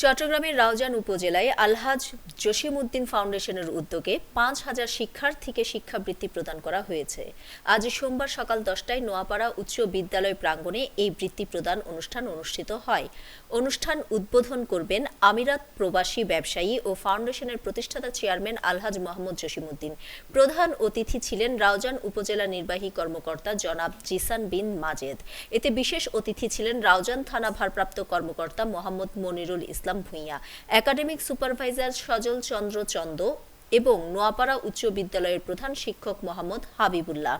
চট্টগ্রামের রাউজান উপজেলায় আলহাজ জসিমউদ্দিন ফাউন্ডেশনের উদ্যোগে পাঁচ হাজার শিক্ষার্থীকে শিক্ষাবৃত্তি প্রদান করা হয়েছে। আজ সোমবার সকাল দশটায় নোয়াপাড়া উচ্চ বিদ্যালয় প্রাঙ্গণে এই বৃত্তি প্রদান অনুষ্ঠান অনুষ্ঠিত হয়। অনুষ্ঠান উদ্বোধন করবেন আমিরাত প্রবাসী ব্যবসায়ী ও ফাউন্ডেশনের প্রতিষ্ঠাতা চেয়ারম্যান আলহাজ মোহাম্মদ জসিমউদ্দিন। প্রধান অতিথি ছিলেন রাউজান উপজেলা নির্বাহী কর্মকর্তা জনাব জিসান বিন মাজেদ। এতে বিশেষ অতিথি ছিলেন রাউজান থানা ভারপ্রাপ্ত কর্মকর্তা মোহাম্মদ মনিরুল ইসলাম। ভূঁইয়া, একাডেমিক সুপারভাইজার সজল চন্দ্র চন্দ এবং নোয়াপাড়া উচ্চ বিদ্যালয়ের প্রধান শিক্ষক মোহাম্মদ হাবিবুল্লাহ।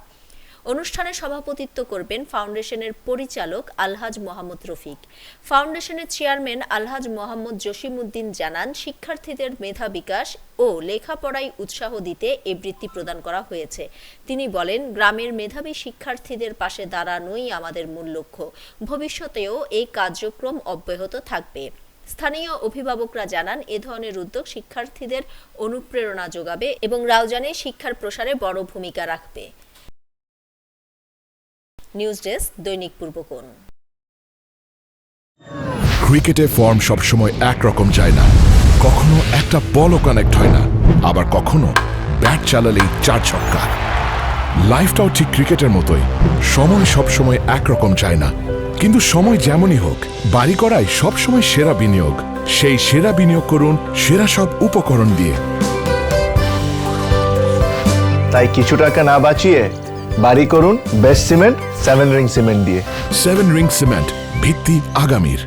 অনুষ্ঠানে সভাপতিত্ব করবেন ফাউন্ডেশনের পরিচালক আলহাজ মোহাম্মদ রফিক। ফাউন্ডেশনের চেয়ারম্যান আলহাজ মোহাম্মদ জসিমউদ্দিন জানান, শিক্ষার্থীদের মেধা বিকাশ ও লেখাপড়ায় উৎসাহ দিতে এ বৃত্তি প্রদান করা হয়েছে। তিনি বলেন, গ্রামের মেধাবী শিক্ষার্থীদের পাশে দাঁড়ানোই আমাদের মূল লক্ষ্য। ভবিষ্যতেও এই কার্যক্রম অব্যাহত থাকবে। স্থানীয় অভিভাবকরা জানান, এ ধরনের উদ্যোগ শিক্ষার্থীদের অনুপ্রেরণা যোগাবে এবং রাউজানে শিক্ষার প্রসারে বড় ভূমিকা রাখবে। নিউজ ডেস্ক, দৈনিক পূর্বকোণ। ক্রিকেটে ফর্ম সবসময় একরকম যায় না। কখনো একটা বলও কানেক্ট হয় না। আবার কখনো ব্যাট চালালেই চার ছক্কা। লাইফটাও ঠিক ক্রিকেটের মতোই। সময় সবসময় একরকম যায় না। কিন্তু সময় যেমনই হোক বাড়ি করাই সবসময় সেরা বিনিয়োগ। সেই সেরা বিনিয়োগ করুন সেরা সব উপকরণ দিয়ে। তাই কিছু টাকা না বাঁচিয়ে বাড়ি করুন best cement seven ring cement দিয়ে। সেভেন রিং সিমেন্ট ভিত্তি আগামীর।